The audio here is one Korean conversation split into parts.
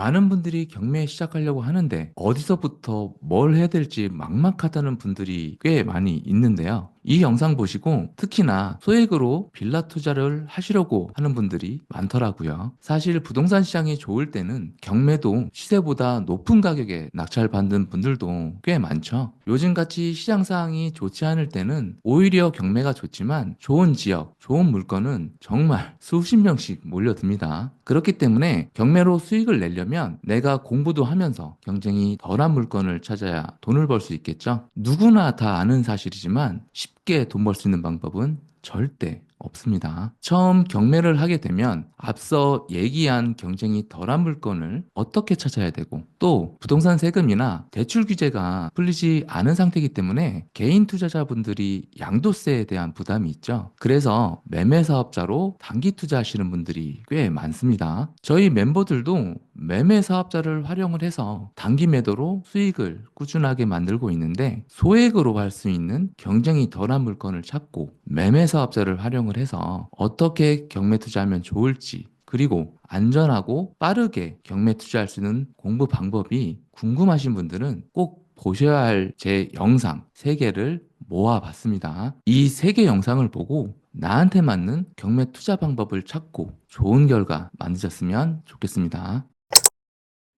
많은 분들이 경매 시작하려고 하는데 어디서부터 뭘 해야 될지 막막하다는 분들이 꽤 많이 있는데요. 이 영상 보시고 특히나 소액으로 빌라 투자를 하시려고 하는 분들이 많더라고요. 사실 부동산 시장이 좋을 때는 경매도 시세보다 높은 가격에 낙찰받는 분들도 꽤 많죠. 요즘같이 시장 상황이 좋지 않을 때는 오히려 경매가 좋지만 좋은 지역, 좋은 물건은 정말 수십 명씩 몰려듭니다. 그렇기 때문에 경매로 수익을 내려면 내가 공부도 하면서 경쟁이 덜한 물건을 찾아야 돈을 벌 수 있겠죠. 누구나 다 아는 사실이지만 쉽게 돈 벌 수 있는 방법은 절대 없습니다. 처음 경매를 하게 되면 앞서 얘기한 경쟁이 덜한 물건을 어떻게 찾아야 되고 또 부동산 세금이나 대출 규제가 풀리지 않은 상태이기 때문에 개인 투자자분들이 양도세에 대한 부담이 있죠. 그래서 매매 사업자로 단기 투자하시는 분들이 꽤 많습니다. 저희 멤버들도 매매 사업자를 활용을 해서 단기 매도로 수익을 꾸준하게 만들고 있는데 소액으로 할 수 있는 경쟁이 덜한 물건을 찾고 매매 사업자를 활용을 해서 어떻게 경매 투자하면 좋을지 그리고 안전하고 빠르게 경매 투자할 수 있는 공부 방법이 궁금하신 분들은 꼭 보셔야 할 제 영상 3개를 모아봤습니다. 이 3개 영상을 보고 나한테 맞는 경매 투자 방법을 찾고 좋은 결과 만드셨으면 좋겠습니다.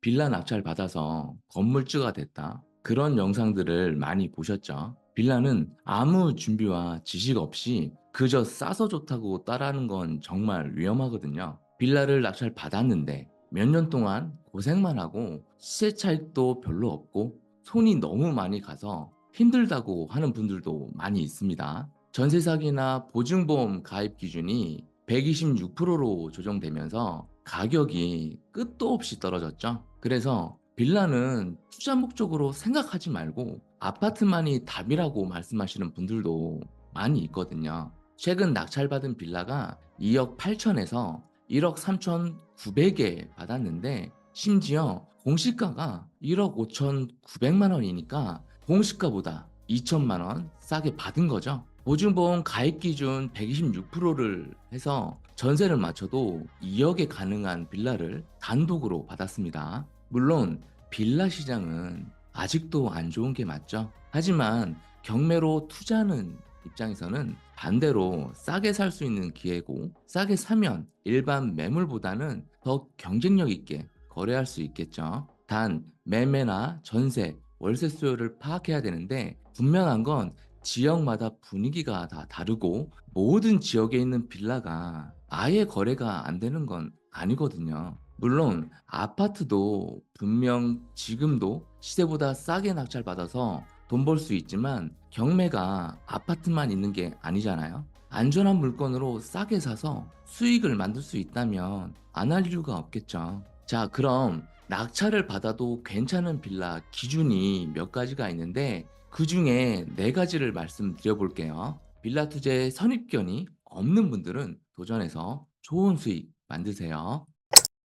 빌라 낙찰 받아서 건물주가 됐다. 그런 영상들을 많이 보셨죠? 빌라는 아무 준비와 지식 없이 그저 싸서 좋다고 따라하는 건 정말 위험하거든요. 빌라를 낙찰 받았는데 몇 년 동안 고생만 하고 시세 차익도 별로 없고 손이 너무 많이 가서 힘들다고 하는 분들도 많이 있습니다. 전세 사기나 보증보험 가입 기준이 126%로 조정되면서 가격이 끝도 없이 떨어졌죠. 그래서 빌라는 투자 목적으로 생각하지 말고 아파트만이 답이라고 말씀하시는 분들도 많이 있거든요. 최근 낙찰받은 빌라가 2억 8천에서 1억 3천 9백에 받았는데 심지어 공시가가 1억 5천 9백만 원이니까 공시가보다 2천만 원 싸게 받은 거죠. 보증보험 가입 기준 126%를 해서 전세를 맞춰도 2억에 가능한 빌라를 단독으로 받았습니다. 물론 빌라 시장은 아직도 안 좋은 게 맞죠. 하지만 경매로 투자하는 입장에서는 반대로 싸게 살 수 있는 기회고 싸게 사면 일반 매물보다는 더 경쟁력 있게 거래할 수 있겠죠. 단 매매나 전세, 월세 수요를 파악해야 되는데 분명한 건 지역마다 분위기가 다 다르고 모든 지역에 있는 빌라가 아예 거래가 안 되는 건 아니거든요. 물론 아파트도 분명 지금도 시세보다 싸게 낙찰받아서 돈 벌 수 있지만 경매가 아파트만 있는 게 아니잖아요. 안전한 물건으로 싸게 사서 수익을 만들 수 있다면 안 할 이유가 없겠죠. 자, 그럼 낙찰을 받아도 괜찮은 빌라 기준이 몇 가지가 있는데 그 중에 네 가지를 말씀드려 볼게요. 빌라 투자에 선입견이 없는 분들은 도전해서 좋은 수익 만드세요.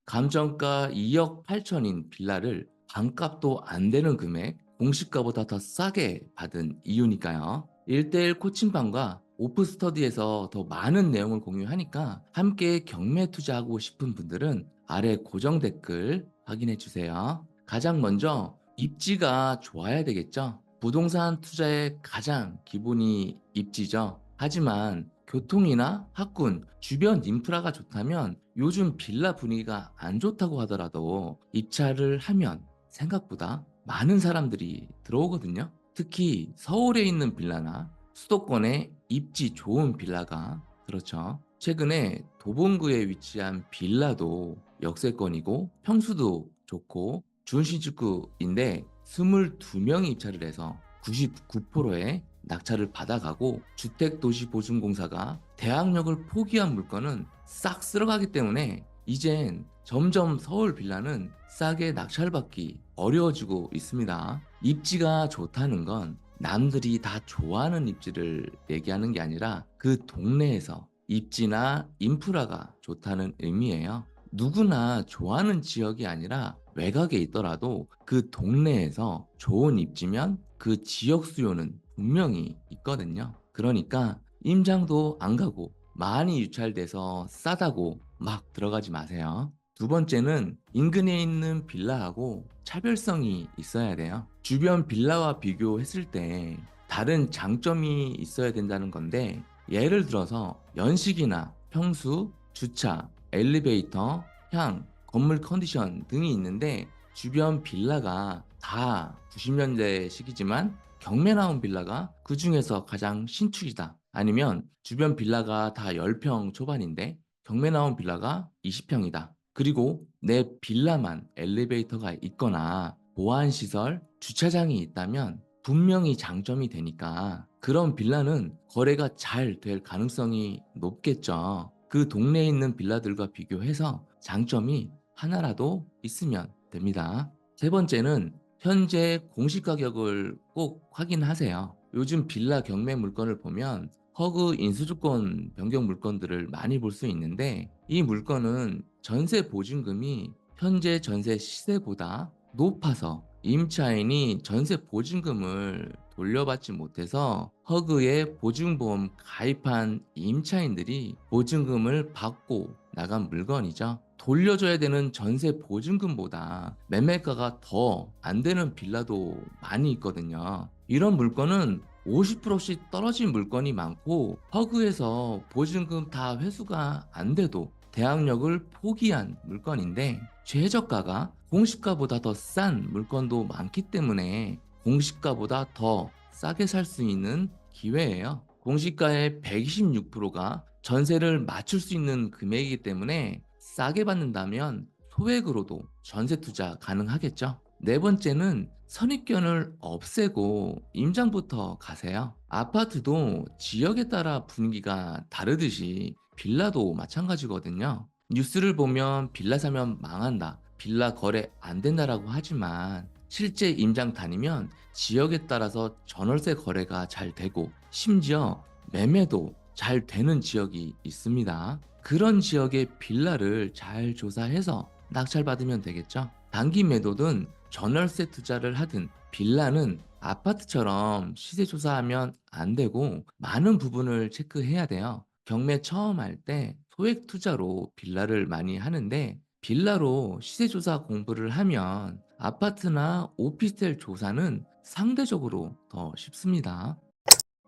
감정가 2억 8천인 빌라를 반값도 안 되는 금액 공시가보다 더 싸게 받은 이유니까요. 1대1 코칭방과 오프 스터디에서 더 많은 내용을 공유하니까 함께 경매 투자하고 싶은 분들은 아래 고정 댓글 확인해 주세요. 가장 먼저 입지가 좋아야 되겠죠. 부동산 투자의 가장 기본이 입지죠. 하지만 교통이나 학군, 주변 인프라가 좋다면 요즘 빌라 분위기가 안 좋다고 하더라도 입찰을 하면 생각보다 많은 사람들이 들어오거든요. 특히 서울에 있는 빌라나 수도권에 입지 좋은 빌라가 그렇죠. 최근에 도봉구에 위치한 빌라도 역세권이고 평수도 좋고 준신축구인데 22명이 입찰을 해서 99%의 낙찰을 받아가고 주택도시보증공사가 대항력을 포기한 물건은 싹 쓸어가기 때문에 이젠 점점 서울 빌라는 싸게 낙찰받기 어려워지고 있습니다. 입지가 좋다는 건 남들이 다 좋아하는 입지를 얘기하는 게 아니라 그 동네에서 입지나 인프라가 좋다는 의미예요. 누구나 좋아하는 지역이 아니라 외곽에 있더라도 그 동네에서 좋은 입지면 그 지역 수요는 분명히 있거든요. 그러니까 임장도 안 가고 많이 유찰돼서 싸다고 막 들어가지 마세요. 두 번째는 인근에 있는 빌라하고 차별성이 있어야 돼요. 주변 빌라와 비교했을 때 다른 장점이 있어야 된다는 건데 예를 들어서 연식이나 평수, 주차, 엘리베이터, 향, 건물 컨디션 등이 있는데 주변 빌라가 다 90년대 시기지만 경매 나온 빌라가 그 중에서 가장 신축이다. 아니면 주변 빌라가 다 10평 초반인데 경매 나온 빌라가 20평이다. 그리고 내 빌라만 엘리베이터가 있거나 보안 시설, 주차장이 있다면 분명히 장점이 되니까 그런 빌라는 거래가 잘 될 가능성이 높겠죠. 그 동네에 있는 빌라들과 비교해서 장점이 하나라도 있으면 됩니다. 세 번째는 현재 공시 가격을 꼭 확인하세요. 요즘 빌라 경매 물건을 보면 허그 인수주권 변경 물건들을 많이 볼 수 있는데 이 물건은 전세 보증금이 현재 전세 시세보다 높아서 임차인이 전세 보증금을 돌려받지 못해서 허그에 보증보험 가입한 임차인들이 보증금을 받고 나간 물건이죠. 돌려줘야 되는 전세 보증금보다 매매가가 더 안 되는 빌라도 많이 있거든요. 이런 물건은 50%씩 떨어진 물건이 많고 허그에서 보증금 다 회수가 안 돼도 대항력을 포기한 물건인데 최저가가 공시가보다 더 싼 물건도 많기 때문에 공시가보다 더 싸게 살 수 있는 기회예요. 공시가의 126%가 전세를 맞출 수 있는 금액이기 때문에 싸게 받는다면 소액으로도 전세 투자 가능하겠죠. 네 번째는 선입견을 없애고 임장부터 가세요. 아파트도 지역에 따라 분위기가 다르듯이 빌라도 마찬가지거든요. 뉴스를 보면 빌라 사면 망한다. 빌라 거래 안 된다라고 하지만 실제 임장 다니면 지역에 따라서 전월세 거래가 잘 되고 심지어 매매도 잘 되는 지역이 있습니다. 그런 지역의 빌라를 잘 조사해서 낙찰받으면 되겠죠. 단기 매도든 전월세 투자를 하든 빌라는 아파트처럼 시세 조사하면 안 되고 많은 부분을 체크해야 돼요. 경매 처음 할 때 소액 투자로 빌라를 많이 하는데 빌라로 시세 조사 공부를 하면 아파트나 오피스텔 조사는 상대적으로 더 쉽습니다.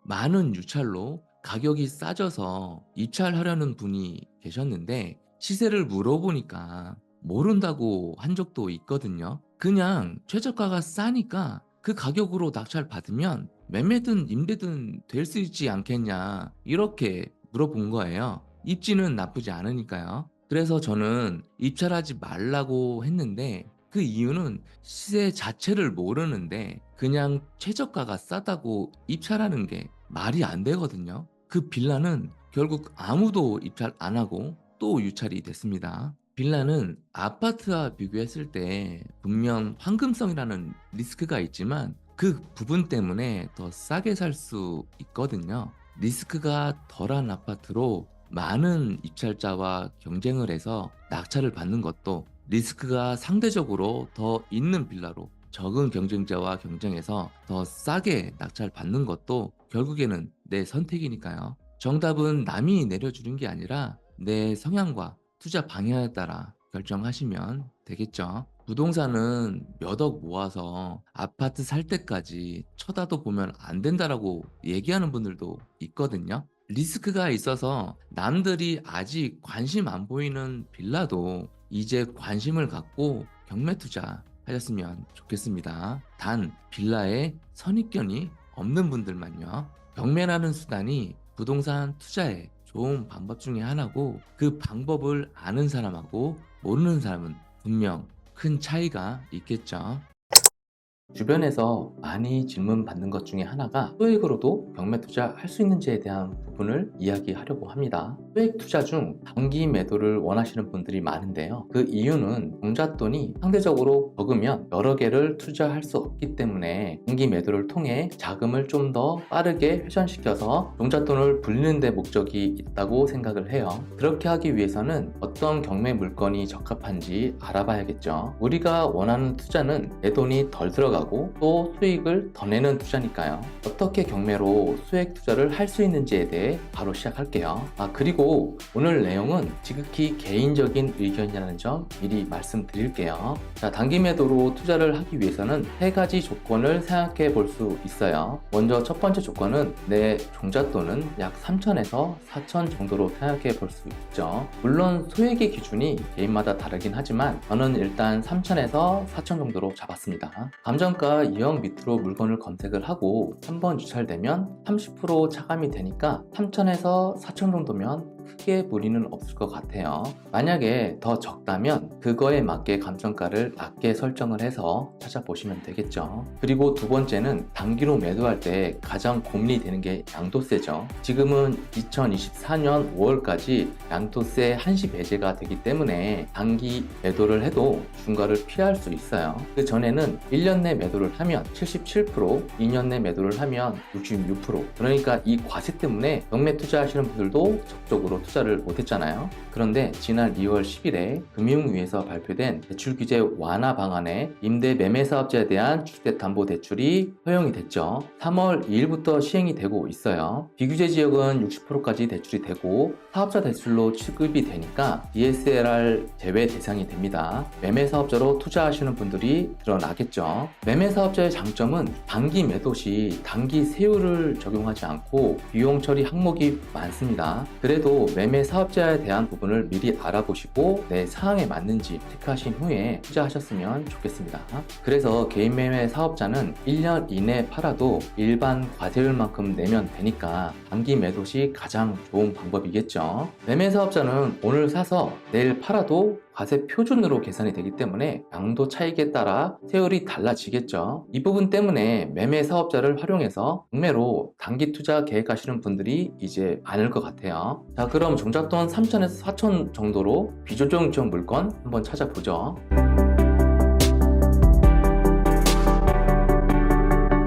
많은 유찰로 가격이 싸져서 입찰하려는 분이 계셨는데 시세를 물어보니까 모른다고 한 적도 있거든요. 그냥 최저가가 싸니까 그 가격으로 낙찰 받으면 매매든 임대든 될 수 있지 않겠냐 이렇게 물어본 거예요. 입지는 나쁘지 않으니까요. 그래서 저는 입찰하지 말라고 했는데 그 이유는 시세 자체를 모르는데 그냥 최저가가 싸다고 입찰하는 게 말이 안 되거든요. 그 빌라는 결국 아무도 입찰 안 하고 또 유찰이 됐습니다. 빌라는 아파트와 비교했을 때 분명 황금성이라는 리스크가 있지만 그 부분 때문에 더 싸게 살 수 있거든요. 리스크가 덜한 아파트로 많은 입찰자와 경쟁을 해서 낙찰을 받는 것도 리스크가 상대적으로 더 있는 빌라로 적은 경쟁자와 경쟁해서 더 싸게 낙찰 받는 것도 결국에는 내 선택이니까요. 정답은 남이 내려주는 게 아니라 내 성향과 투자 방향에 따라 결정하시면 되겠죠. 부동산은 몇 억 모아서 아파트 살 때까지 쳐다도 보면 안 된다라고 얘기하는 분들도 있거든요. 리스크가 있어서 남들이 아직 관심 안 보이는 빌라도 이제 관심을 갖고 경매 투자 하셨으면 좋겠습니다. 단 빌라에 선입견이 없는 분들만요. 경매라는 수단이 부동산 투자에 좋은 방법 중에 하나고 그 방법을 아는 사람하고 모르는 사람은 분명 큰 차이가 있겠죠. 주변에서 많이 질문 받는 것 중에 하나가 소액으로도 경매 투자 할 수 있는지에 대한 부분을 이야기하려고 합니다. 소액 투자 중 단기 매도를 원하시는 분들이 많은데요. 그 이유는 종잣돈이 상대적으로 적으면 여러 개를 투자할 수 없기 때문에 단기 매도를 통해 자금을 좀 더 빠르게 회전시켜서 종잣돈을 불리는 데 목적이 있다고 생각을 해요. 그렇게 하기 위해서는 어떤 경매 물건이 적합한지 알아봐야겠죠. 우리가 원하는 투자는 내 돈이 덜 들어가고 불구하고 또 수익을 더 내는 투자니까요. 어떻게 경매로 수익 투자를 할 수 있는지에 대해 바로 시작할게요. 아, 그리고 오늘 내용은 지극히 개인적인 의견이라는 점 미리 말씀드릴게요. 자, 단기 매도로 투자를 하기 위해서는 세 가지 조건을 생각해 볼 수 있어요. 먼저 첫 번째 조건은 내 종잣돈은 약 3천에서 4천 정도로 생각해 볼 수 있죠. 물론 소액의 기준이 개인마다 다르긴 하지만 저는 일단 3천에서 4천 정도로 잡았습니다. 감정 가 2억 밑으로 물건을 검색을 하고 한번 유찰되면 30% 차감이 되니까 3천에서 4천 정도면 크게 무리는 없을 것 같아요. 만약에 더 적다면 그거에 맞게 감정가를 낮게 설정을 해서 찾아보시면 되겠죠. 그리고 두 번째는 단기로 매도할 때 가장 고민이 되는 게 양도세죠. 지금은 2024년 5월까지 양도세 한시 배제가 되기 때문에 단기 매도를 해도 중과를 피할 수 있어요. 그 전에는 1년 내 매도를 하면 77%, 2년 내 매도를 하면 66%. 그러니까 이 과세 때문에 경매 투자하시는 분들도 적극적으로 투자를 못했잖아요. 그런데 지난 2월 10일에 금융위에서 발표된 대출 규제 완화 방안에 임대 매매 사업자에 대한 주택담보대출이 허용이 됐죠. 3월 2일부터 시행이 되고 있어요. 비규제 지역은 60%까지 대출이 되고 사업자 대출로 취급이 되니까 DSLR 제외 대상이 됩니다. 매매 사업자로 투자하시는 분들이 드러나겠죠. 매매 사업자의 장점은 단기 매도 시 단기 세율을 적용하지 않고 비용 처리 항목이 많습니다. 그래도 매매 사업자에 대한 부분을 미리 알아보시고 내 상황에 맞는지 체크하신 후에 투자하셨으면 좋겠습니다. 그래서 개인 매매 사업자는 1년 이내 팔아도 일반 과세율만큼 내면 되니까 단기 매도 시 가장 좋은 방법이겠죠. 매매 사업자는 오늘 사서 내일 팔아도 과세 표준으로 계산이 되기 때문에 양도 차익에 따라 세율이 달라지겠죠. 이 부분 때문에 매매 사업자를 활용해서 경매로 단기 투자 계획하시는 분들이 이제 많을 것 같아요. 자, 그럼 종잣돈 3천에서 4천 정도로 비조정 지원 물건 한번 찾아보죠.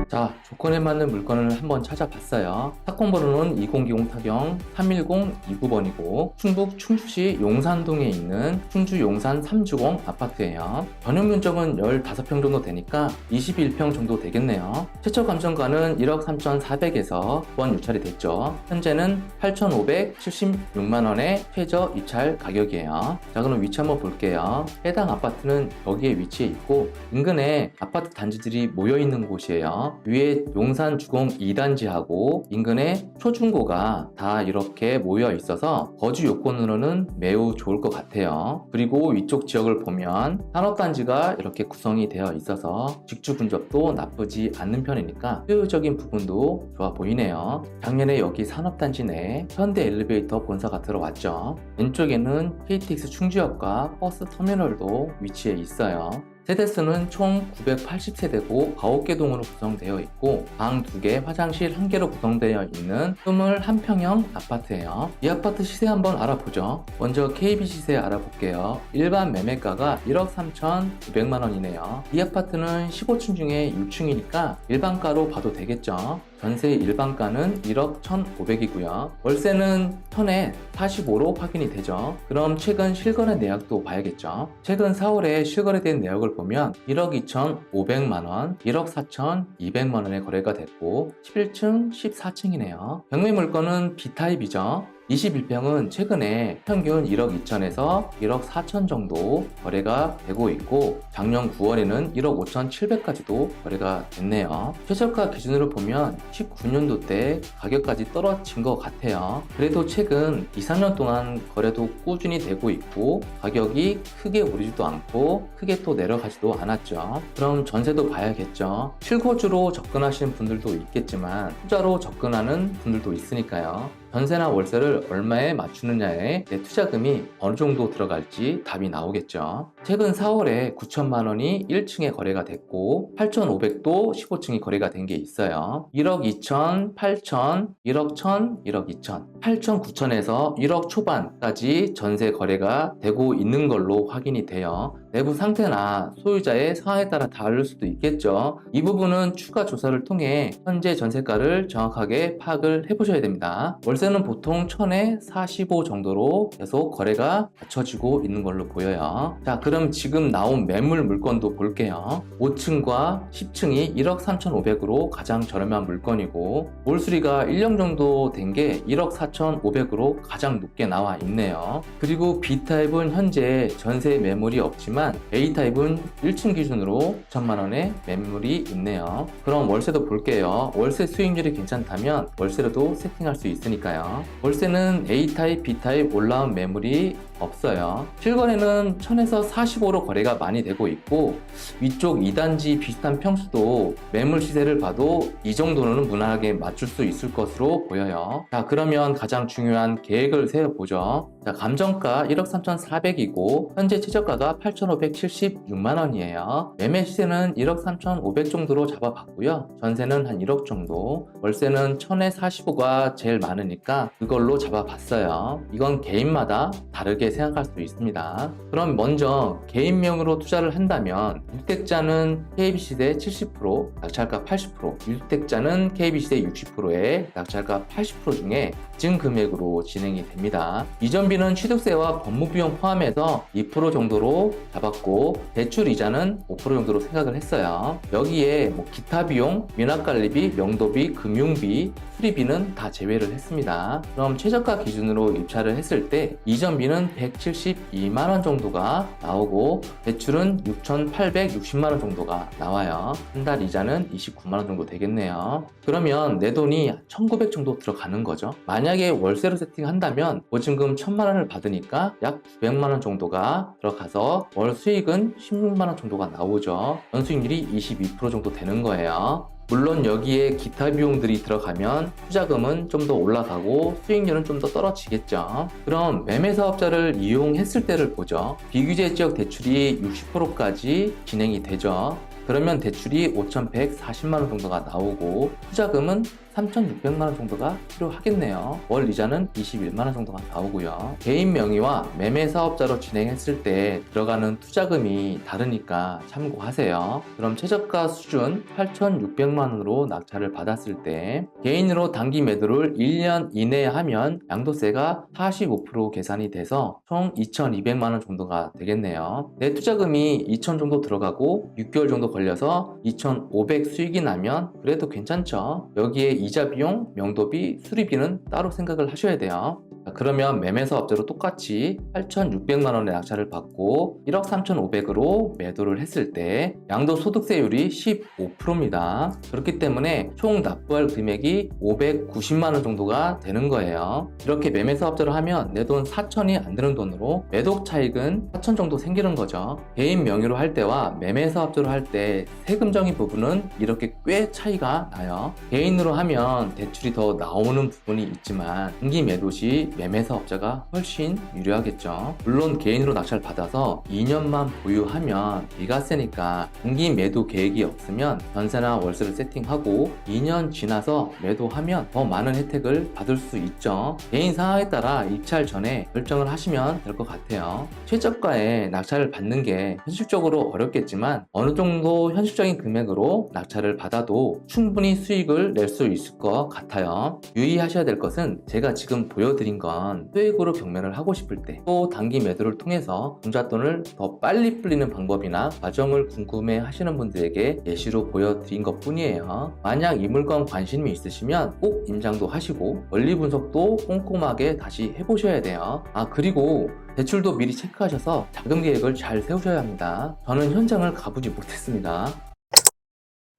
자, 조건에 맞는 물건을 한번 찾아봤어요. 사건 번호는 2020 타경 31029번이고 충북 충주시 용산동에 있는 충주 용산 3주공 아파트예요. 전용 면적은 15평 정도 되니까 21평 정도 되겠네요. 최초 감정가는 1억 3,400에서 번 유찰이 됐죠. 현재는 8,576만 원의 최저 입찰 가격이에요. 자, 그럼 위치 한번 볼게요. 해당 아파트는 여기에 위치해 있고 인근에 아파트 단지들이 모여 있는 곳이에요. 위에 용산 주공 2단지하고 인근에 초중고가 다 이렇게 모여 있어서 거주 요건으로는 매우 좋을 것 같아요. 그리고 위쪽 지역을 보면 산업단지가 이렇게 구성이 되어 있어서 직주 근접도 나쁘지 않는 편이니까 효율적인 부분도 좋아 보이네요. 작년에 여기 산업단지 내에 현대 엘리베이터 본사가 들어왔죠. 왼쪽에는 KTX 충주역과 버스 터미널도 위치해 있어요. 세대수는 총 980세대고 9개 동으로 구성되어 있고 방 2개, 화장실 1개로 구성되어 있는 21평형 아파트예요. 이 아파트 시세 한번 알아보죠. 먼저 KB 시세 알아볼게요. 일반 매매가가 1억 3,900만 원이네요. 이 아파트는 15층 중에 6층이니까 일반가로 봐도 되겠죠. 전세 일반가는 1억 1,500이고요. 월세는 1000에 45로 확인이 되죠. 그럼 최근 실거래 내역도 봐야겠죠. 최근 4월에 실거래된 내역을 보면 1억 2,500만원, 1억 4,200만원의 거래가 됐고 11층, 14층이네요. 경매 물건은 B타입이죠. 21평은 최근에 평균 1억 2천에서 1억 4천 정도 거래가 되고 있고 작년 9월에는 1억 5천 7백까지도 거래가 됐네요. 최저가 기준으로 보면 19년도 때 가격까지 떨어진 것 같아요. 그래도 최근 2, 3년 동안 거래도 꾸준히 되고 있고 가격이 크게 오르지도 않고 크게 또 내려가지도 않았죠. 그럼 전세도 봐야겠죠. 실거주로 접근하시는 분들도 있겠지만 투자로 접근하는 분들도 있으니까요. 전세나 월세를 얼마에 맞추느냐에 내 투자금이 어느 정도 들어갈지 답이 나오겠죠. 최근 4월에 9천만 원이 1층에 거래가 됐고 8,500도 15층이 거래가 된 게 있어요. 1억 2천, 8천, 1억 1천, 1억 2천, 8천 9천에서 1억 초반까지 전세 거래가 되고 있는 걸로 확인이 돼요. 내부 상태나 소유자의 상황에 따라 다를 수도 있겠죠. 이 부분은 추가 조사를 통해 현재 전세가를 정확하게 파악을 해보셔야 됩니다. 월세는 보통 1000에 45 정도로 계속 거래가 갖춰지고 있는 걸로 보여요. 자, 그럼 지금 나온 매물 물건도 볼게요. 5층과 10층이 1억 3,500으로 가장 저렴한 물건이고 몰수리가 1년 정도 된 게 1억 4,500으로 가장 높게 나와 있네요. 그리고 B타입은 현재 전세 매물이 없지만 A타입은 1층 기준으로 9천만 원의 매물이 있네요. 그럼 월세도 볼게요. 월세 수익률이 괜찮다면 월세로도 세팅할 수 있으니까요. 월세는 A타입, B타입 올라온 매물이 없어요. 실거래는 1000에서 45로 거래가 많이 되고 있고 위쪽 2단지 비슷한 평수도 매물 시세를 봐도 이 정도는 무난하게 맞출 수 있을 것으로 보여요. 자, 그러면 가장 중요한 계획을 세워보죠. 자, 감정가 1억 3,400이고 현재 최저가가 8,576만 원이에요. 매매 시세는 1억 3,500 정도로 잡아봤고요. 전세는 한 1억 정도, 월세는 1000에 45가 제일 많으니까 그걸로 잡아봤어요. 이건 개인마다 다르게 생각할 수 있습니다. 그럼 먼저 개인명으로 투자를 한다면 6택자는 KB시대 70%, 낙찰가 80%, 6택자는 KB시대 60%에 낙찰가 80% 중에 증 금액으로 진행이 됩니다. 이전비는 취득세와 법무비용 포함해서 2% 정도로 잡았고 대출 이자는 5% 정도로 생각을 했어요. 여기에 뭐 기타 비용, 미납관리비, 명도비, 금융비, 수리비는 다 제외를 했습니다. 그럼 최저가 기준으로 입찰을 했을 때 이전비는 172만 원 정도가 나오고 대출은 6,860만 원 정도가 나와요. 한 달 이자는 29만 원 정도 되겠네요. 그러면 내 돈이 1,900 정도 들어가는 거죠. 만약에 월세로 세팅한다면 보증금 1,000만 원을 받으니까 약 900만 원 정도가 들어가서 월 수익은 16만 원 정도가 나오죠. 연수익률이 22% 정도 되는 거예요. 물론 여기에 기타 비용들이 들어가면 투자금은 좀 더 올라가고 수익률은 좀 더 떨어지겠죠. 그럼 매매 사업자를 이용했을 때를 보죠. 비규제 지역 대출이 60%까지 진행이 되죠. 그러면 대출이 5,140만 원 정도가 나오고 투자금은 3,600만 원 정도가 필요하겠네요. 월 이자는 21만 원 정도가 나오고요. 개인 명의와 매매 사업자로 진행했을 때 들어가는 투자금이 다르니까 참고하세요. 그럼 최저가 수준 8,600만 원으로 낙찰을 받았을 때 개인으로 단기 매도를 1년 이내에 하면 양도세가 45% 계산이 돼서 총 2,200만 원 정도가 되겠네요. 내 투자금이 2,000 정도 들어가고 6개월 정도 걸려서 2,500 수익이 나면 그래도 괜찮죠. 여기에 이자 비용, 명도비, 수리비는 따로 생각을 하셔야 돼요. 자, 그러면 매매 사 업자로 똑같이 8,600만 원의 낙찰을 받고 1억 3,500으로 매도를 했을 때 양도 소득세율이 15%입니다. 그렇기 때문에 총 납부할 금액이 590만 원 정도가 되는 거예요. 이렇게 매매 사 업자로 하면 내 돈 4천이 안 되는 돈으로 매독 차익은 4천 정도 생기는 거죠. 개인 명의로 할 때와 매매 사 업자로 할 때 세금적인 부분은 이렇게 꽤 차이가 나요. 개인으로 하면 대출이 더 나오는 부분이 있지만 단기 매도 시 매매 사업자가 훨씬 유리하겠죠. 물론 개인으로 낙찰 받아서 2년만 보유하면 비가 세니까 단기 매도 계획이 없으면 전세나 월세를 세팅하고 2년 지나서 매도하면 더 많은 혜택을 받을 수 있죠. 개인 상황에 따라 입찰 전에 결정을 하시면 될 것 같아요. 최저가에 낙찰을 받는 게 현실적으로 어렵겠지만 어느 정도 현실적인 금액으로 낙찰을 받아도 충분히 수익을 낼 수 있을 것 같아요. 유의하셔야 될 것은 제가 지금 보여드린 건 수익으로 경매를 하고 싶을 때 또 단기 매도를 통해서 종잣돈을 더 빨리 불리는 방법이나 과정을 궁금해 하시는 분들에게 예시로 보여드린 것 뿐이에요. 만약 이 물건 관심이 있으시면 꼭 임장도 하시고 원리 분석도 꼼꼼하게 다시 해보셔야 돼요. 아 그리고 대출도 미리 체크하셔서 자금 계획을 잘 세우셔야 합니다. 저는 현장을 가보지 못했습니다.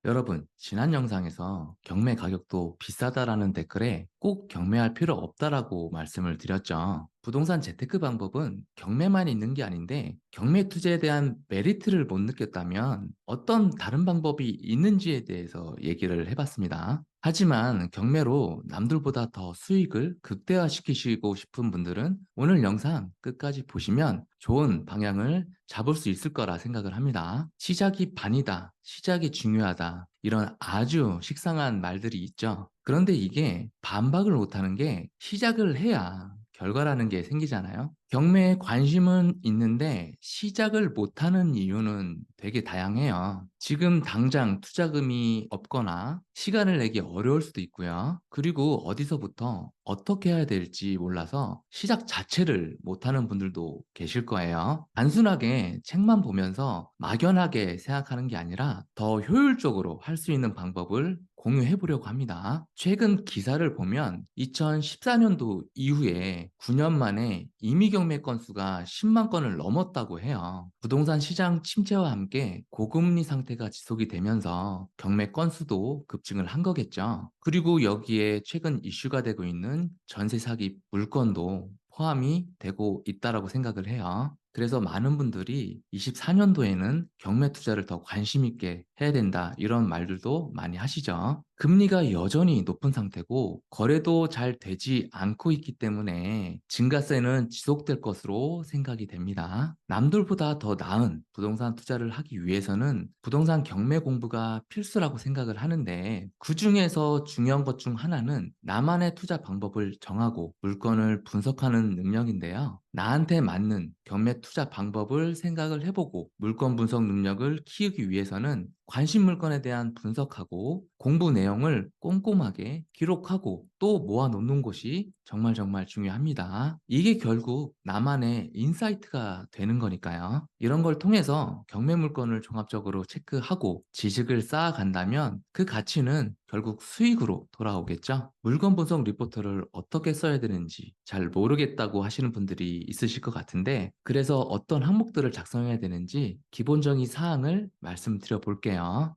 여러분, 지난 영상에서 경매 가격도 비싸다라는 댓글에 꼭 경매할 필요 없다라고 말씀을 드렸죠. 부동산 재테크 방법은 경매만 있는 게 아닌데 경매 투자에 대한 메리트를 못 느꼈다면 어떤 다른 방법이 있는지에 대해서 얘기를 해봤습니다. 하지만 경매로 남들보다 더 수익을 극대화시키시고 싶은 분들은 오늘 영상 끝까지 보시면 좋은 방향을 잡을 수 있을 거라 생각을 합니다. 시작이 반이다, 시작이 중요하다, 이런 아주 식상한 말들이 있죠. 그런데 이게 반박을 못하는 게 시작을 해야 결과라는 게 생기잖아요. 경매에 관심은 있는데 시작을 못하는 이유는 되게 다양해요. 지금 당장 투자금이 없거나 시간을 내기 어려울 수도 있고요. 그리고 어디서부터 어떻게 해야 될지 몰라서 시작 자체를 못하는 분들도 계실 거예요. 단순하게 책만 보면서 막연하게 생각하는 게 아니라 더 효율적으로 할 수 있는 방법을 공유해 보려고 합니다. 최근 기사를 보면 2014년도 이후에 9년 만에 임의 경매 건수가 10만 건을 넘었다고 해요. 부동산 시장 침체와 함께 고금리 상태가 지속이 되면서 경매 건수도 급증을 한 거겠죠. 그리고 여기에 최근 이슈가 되고 있는 전세 사기 물건도 포함이 되고 있다라고 생각을 해요. 그래서 많은 분들이 24년도에는 경매 투자를 더 관심 있게 해야 된다 이런 말들도 많이 하시죠. 금리가 여전히 높은 상태고 거래도 잘 되지 않고 있기 때문에 증가세는 지속될 것으로 생각이 됩니다. 남들보다 더 나은 부동산 투자를 하기 위해서는 부동산 경매 공부가 필수라고 생각을 하는데 그 중에서 중요한 것 중 하나는 나만의 투자 방법을 정하고 물건을 분석하는 능력인데요. 나한테 맞는 경매 투자 방법을 생각을 해보고 물건 분석 능력을 키우기 위해서는 관심 물건에 대한 분석하고 공부 내용을 꼼꼼하게 기록하고 또 모아놓는 것이 정말 정말 중요합니다. 이게 결국 나만의 인사이트가 되는 거니까요. 이런 걸 통해서 경매 물건을 종합적으로 체크하고 지식을 쌓아간다면 그 가치는 결국 수익으로 돌아오겠죠. 물건 분석 리포트를 어떻게 써야 되는지 잘 모르겠다고 하시는 분들이 있으실 것 같은데 그래서 어떤 항목들을 작성해야 되는지 기본적인 사항을 말씀드려 볼게요.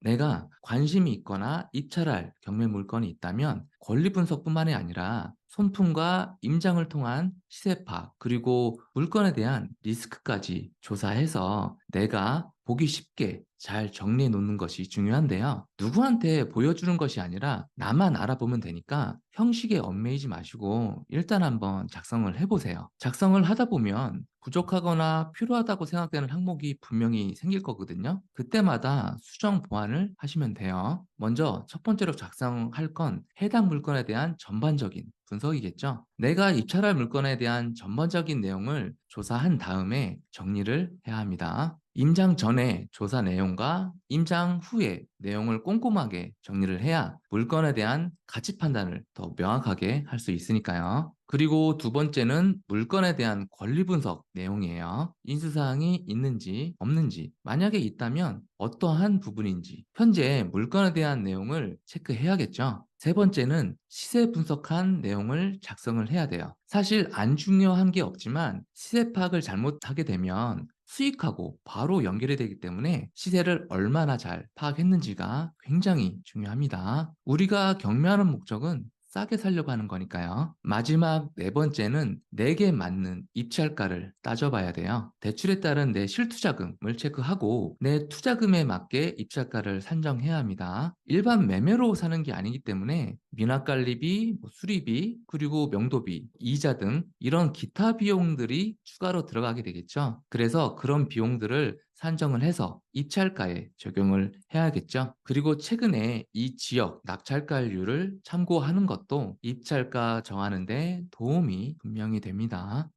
내가 관심이 있거나 입찰할 경매 물건이 있다면 권리 분석뿐만이 아니라 손품과 임장을 통한 시세 파악 그리고 물건에 대한 리스크까지 조사해서 내가 보기 쉽게 잘 정리해 놓는 것이 중요한데요. 누구한테 보여주는 것이 아니라 나만 알아보면 되니까 형식에 얽매이지 마시고 일단 한번 작성을 해보세요. 작성을 하다 보면 부족하거나 필요하다고 생각되는 항목이 분명히 생길 거거든요. 그때마다 수정 보완을 하시면 돼요. 먼저 첫 번째로 작성할 건 해당 물건에 대한 전반적인 분석이겠죠. 내가 입찰할 물건에 대한 전반적인 내용을 조사한 다음에 정리를 해야 합니다. 임장 전에 조사 내용과 임장 후에 내용을 꼼꼼하게 정리를 해야 물건에 대한 가치 판단을 더 명확하게 할 수 있으니까요. 그리고 두 번째는 물건에 대한 권리 분석 내용이에요. 인수사항이 있는지 없는지, 만약에 있다면 어떠한 부분인지, 현재 물건에 대한 내용을 체크해야겠죠. 세 번째는 시세 분석한 내용을 작성을 해야 돼요. 사실 안 중요한 게 없지만 시세 파악을 잘못하게 되면 수익하고 바로 연결이 되기 때문에 시세를 얼마나 잘 파악했는지가 굉장히 중요합니다. 우리가 경매하는 목적은 싸게 살려고 하는 거니까요. 마지막 네 번째는 내게 맞는 입찰가를 따져봐야 돼요. 대출에 따른 내 실투자금을 체크하고 내 투자금에 맞게 입찰가를 산정해야 합니다. 일반 매매로 사는 게 아니기 때문에 미납관리비, 뭐 수리비, 그리고 명도비, 이자 등 이런 기타 비용들이 추가로 들어가게 되겠죠. 그래서 그런 비용들을 산정을 해서 입찰가에 적용을 해야겠죠. 그리고 최근에 이 지역 낙찰가율을 참고하는 것도 입찰가 정하는데 도움이 분명히 됩니다.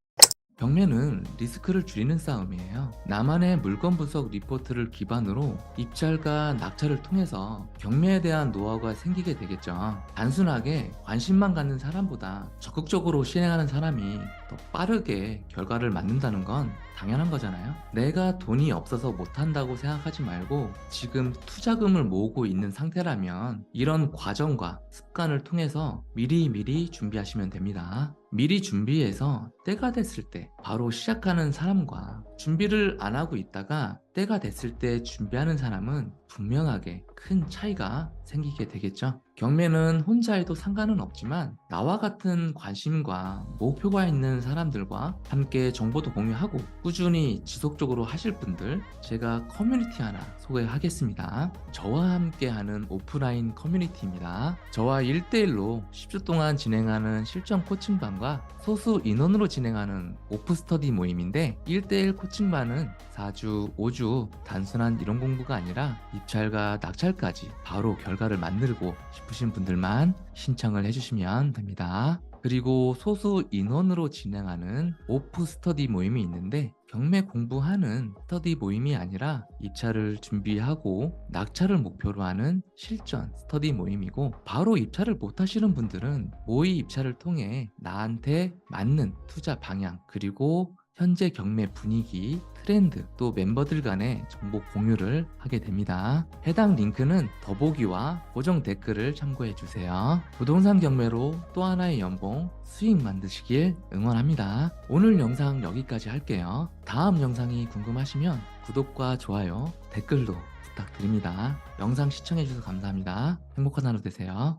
경매는 리스크를 줄이는 싸움이에요. 나만의 물건 분석 리포트를 기반으로 입찰과 낙찰을 통해서 경매에 대한 노하우가 생기게 되겠죠. 단순하게 관심만 갖는 사람보다 적극적으로 실행하는 사람이 더 빠르게 결과를 만든다는 건 당연한 거잖아요. 내가 돈이 없어서 못한다고 생각하지 말고 지금 투자금을 모으고 있는 상태라면 이런 과정과 습관을 통해서 미리미리 준비하시면 됩니다. 미리 준비해서 때가 됐을 때 바로 시작하는 사람과 준비를 안 하고 있다가 때가 됐을 때 준비하는 사람은 분명하게 큰 차이가 생기게 되겠죠. 경매는 혼자 해도 상관은 없지만 나와 같은 관심과 목표가 있는 사람들과 함께 정보도 공유하고 꾸준히 지속적으로 하실 분들 제가 커뮤니티 하나 소개하겠습니다. 저와 함께 하는 오프라인 커뮤니티입니다. 저와 1대1로 10주 동안 진행하는 실전 코칭반과 소수 인원으로 진행하는 오프 스터디 모임인데 1대1 코칭반은 4주, 5주 단순한 이론 공부가 아니라 입찰과 낙찰까지 바로 결과를 만들고 싶으신 분들만 신청을 해주시면 됩니다. 그리고 소수 인원으로 진행하는 오프 스터디 모임이 있는데 경매 공부하는 스터디 모임이 아니라 입찰을 준비하고 낙찰을 목표로 하는 실전 스터디 모임이고 바로 입찰을 못 하시는 분들은 모의 입찰을 통해 나한테 맞는 투자 방향 그리고 현재 경매 분위기, 트렌드, 또 멤버들 간의 정보 공유를 하게 됩니다. 해당 링크는 더보기와 고정 댓글을 참고해 주세요. 부동산 경매로 또 하나의 연봉, 수익 만드시길 응원합니다. 오늘 영상 여기까지 할게요. 다음 영상이 궁금하시면 구독과 좋아요, 댓글도 부탁드립니다. 영상 시청해 주셔서 감사합니다. 행복한 하루 되세요.